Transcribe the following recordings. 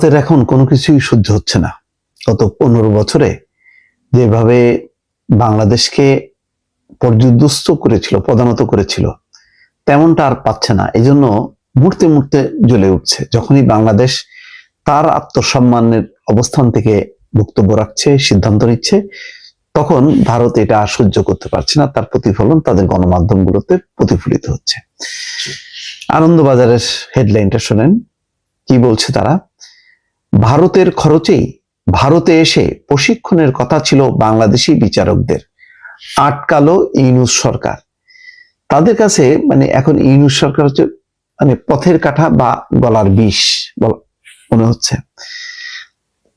ভারতের এখন কোনো কিছুই সহ্য হচ্ছে না। গত পনেরো বছরে যেভাবে বাংলাদেশকে পর্যুদস্ত করেছিল প্রধানত করেছিল, তেমনটা আর পাচ্ছে না। এই জন্য মুহূর্তে মুহূর্তে জ্বলে উঠছে। যখনই বাংলাদেশ তার আত্মসম্মানের অবস্থান থেকে বক্তব্য রাখছে, সিদ্ধান্ত নিচ্ছে, তখন ভারত এটা আর সহ্য করতে পারছে না। তার প্রতিফলন তাদের গণমাধ্যমগুলোতে প্রতিফলিত হচ্ছে। আনন্দবাজারের হেডলাইনটা শোনেন। কি বলছে তারা? ভারতের খরচেই ভারতে এসে প্রশিক্ষণের কথা ছিল বাংলাদেশি বিচারকদের। আটকালো ইউনুস সরকার। তাদের কাছে মানে এখন ইউনুস সরকার হচ্ছে মানে পথের কাঠা বা গলার বিষ মনে হচ্ছে।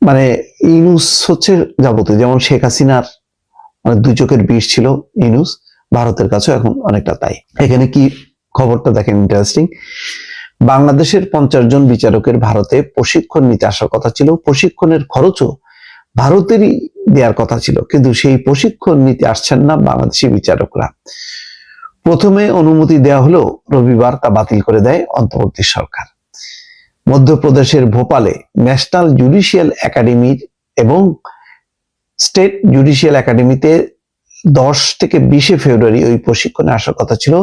মানে ইউনুস হচ্ছে যাবতীয়, যেমন শেখ হাসিনার মানে দুই চোখের বিষ ছিল ইউনুস, ভারতের কাছেও এখন অনেকটা তাই। এখানে কি খবরটা দেখেন? ইন্টারেস্টিং বাংলাদেশের পঞ্চাশ জন বিচারকের ভারতে প্রশিক্ষণ নিতে আসার কথা ছিল। প্রশিক্ষণের খরচও ভারতেরই দেওয়ার কথা ছিল। কিন্তু সেই প্রশিক্ষণ নিতে আসছেন না বাংলাদেশি বিচারকরা। প্রথমে অনুমতি দেওয়া হলো রবিবার তা বাতিল করে দেয় অন্তর্বর্তী সরকার। মধ্যপ্রদেশের ভোপালে ন্যাশনাল জুডিশিয়াল একাডেমির এবং স্টেট জুডিশিয়াল একাডেমিতে দশ থেকে বিশে ফেব্রুয়ারি ওই প্রশিক্ষণে আসার কথা ছিল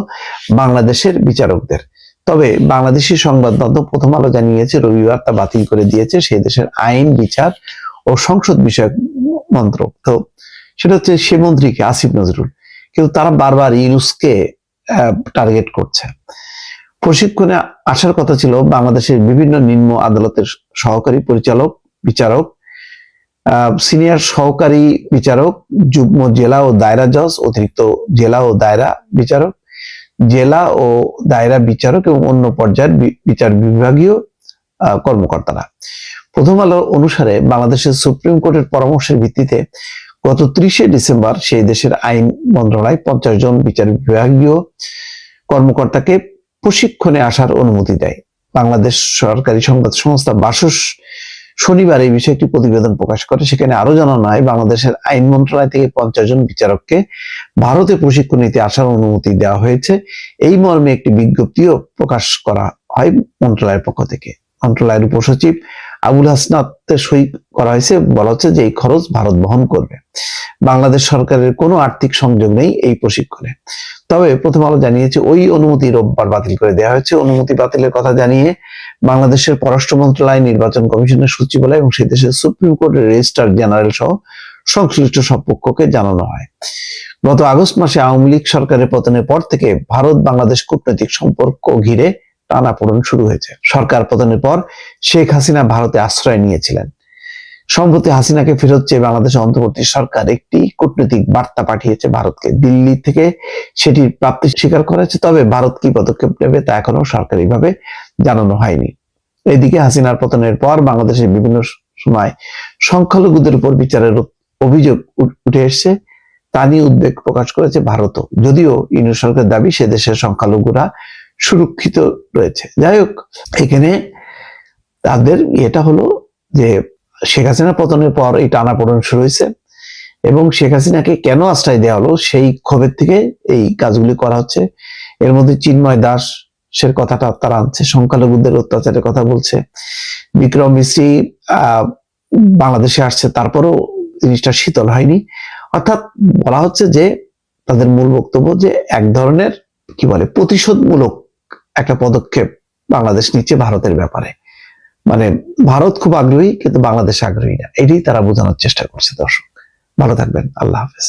বাংলাদেশের বিচারকদের। তবে বাংলাদেশি সংবাদ মাধ্যম প্রথম আলো জানিয়েছে, রবিবার তা বাতিল করে দিয়েছে সেই দেশের আইন, বিচার ও সংসদ বিষয়ক মন্ত্রক। তো সেটা হচ্ছে সে মন্ত্রীকে, আসিফ নজরুল। কিন্তু তারা বারবার ইউনুসকে টার্গেট করছে। প্রশিক্ষণে আসার কথা ছিল বাংলাদেশের বিভিন্ন নিম্ন আদালতের সহকারী পরিচালক, বিচারক সিনিয়র সহকারী বিচারক, যুগ্ম জেলা ও দায়রা জজ, অতিরিক্ত জেলা ও দায়রা বিচারক জেলা ও দায়রা বিচারক এবং অন্য পর্যায়ের বিচার বিভাগীয় কর্মকর্তারা। প্রথম আলো অনুসারে বাংলাদেশের সুপ্রিম কোর্টের পরামর্শের ভিত্তিতে গত ত্রিশে ডিসেম্বর সেই দেশের আইন মন্ত্রণালয় পঞ্চাশ জন বিচার বিভাগীয় কর্মকর্তাকে প্রশিক্ষণে আসার অনুমতি দেয়। বাংলাদেশ সরকারি সংবাদ সংস্থা বাসস শনিবার এই বিষয়ে একটি প্রতিবেদন প্রকাশ করে। সেখানে আরও জানানো হয়, বাংলাদেশের আইন মন্ত্রণালয় থেকে পঞ্চাশ জন বিচারককে ভারতে প্রশিক্ষণ নিতে আসার অনুমতি দেওয়া হয়েছে। এই মর্মে একটি বিজ্ঞপ্তিও প্রকাশ করা হয় মন্ত্রণালয়ের পক্ষ থেকে। মন্ত্রণালয়ের উপসচিব আবুল হাসনাতের সই করা হয়েছে, বলা হচ্ছে যে এই খরচ ভারত বহন করবে। বাংলাদেশ সরকারের কোনো আর্থিক সংযোগ নেই এই প্রশিক্ষণে। তবে প্রথম আলো জানিয়েছে, ওই অনুমতি রোববার বাতিল করে দেওয়া হয়েছে। অনুমতি বাতিলের কথা জানিয়ে বাংলাদেশের পররাষ্ট্র মন্ত্রণালয়, নির্বাচন কমিশনের সচিবালয় এবং সেই দেশের সুপ্রিম কোর্টের রেজিস্ট্রার জেনারেল সহ সংশ্লিষ্ট সব পক্ষকে জানানো হয়। গত আগস্ট মাসে আওয়ামী লীগ সরকারের পতনের পর থেকে ভারত বাংলাদেশ কূটনৈতিক সম্পর্ক ঘিরে টানাপোড়েন শুরু হয়েছে। সরকার পতনের পর শেখ হাসিনা ভারতে আশ্রয় নিয়েছিলেন। সম্প্রতি হাসিনাকে ফেরত চেয়ে বাংলাদেশের অন্তর্বর্তী সরকার একটি কূটনৈতিক বার্তা পাঠিয়েছে ভারতকে। দিল্লি থেকে সেটির প্রাপ্তি স্বীকার করা হয়েছে তবে ভারত কি পদক্ষেপ নেবে তা এখনও সরকারিভাবে জানানো হয়নি। এদিকে হাসিনার পতনের পর বাংলাদেশের বিভিন্ন সময় সংখ্যালঘুদের উপর বিচারের অভিযোগ উঠে এসছে। তা নিয়ে উদ্বেগ প্রকাশ করেছে ভারতও। যদিও ইউনিয়ন সরকারের দাবি, সে দেশের সংখ্যালঘুরা সুরক্ষিত রয়েছে। যাই হোক, এখানে তাদের এটা হলো যে শেখ হাসিনা পতনের পর এই টানাপোড়েন শুরু হয়েছে এবং শেখ হাসিনাকে কেন আশ্রয় দেওয়া হলো সেই ক্ষোভের থেকে এই কাজগুলি করা হচ্ছে। এর মধ্যে চিন্ময় দাস সের কথাটা তারা আনছে, সংখ্যালঘুদের অত্যাচারের কথা বলছে। বিক্রম মিশ্রি বাংলাদেশে আসছে, তারপরেও জিনিসটা শীতল হয়নি। অর্থাৎ বলা হচ্ছে যে তাদের মূল বক্তব্য যে এক ধরনের কি বলে, প্রতিশোধমূলক একটা পদক্ষেপ বাংলাদেশ নিচ্ছে ভারতের ব্যাপারে। মানে ভারত খুব আগ্রহী, কিন্তু বাংলাদেশ আগ্রহী না। এটাই তারা বোঝানোর চেষ্টা করছে, দর্শক। ভালো থাকবেন। আল্লাহ হাফেজ।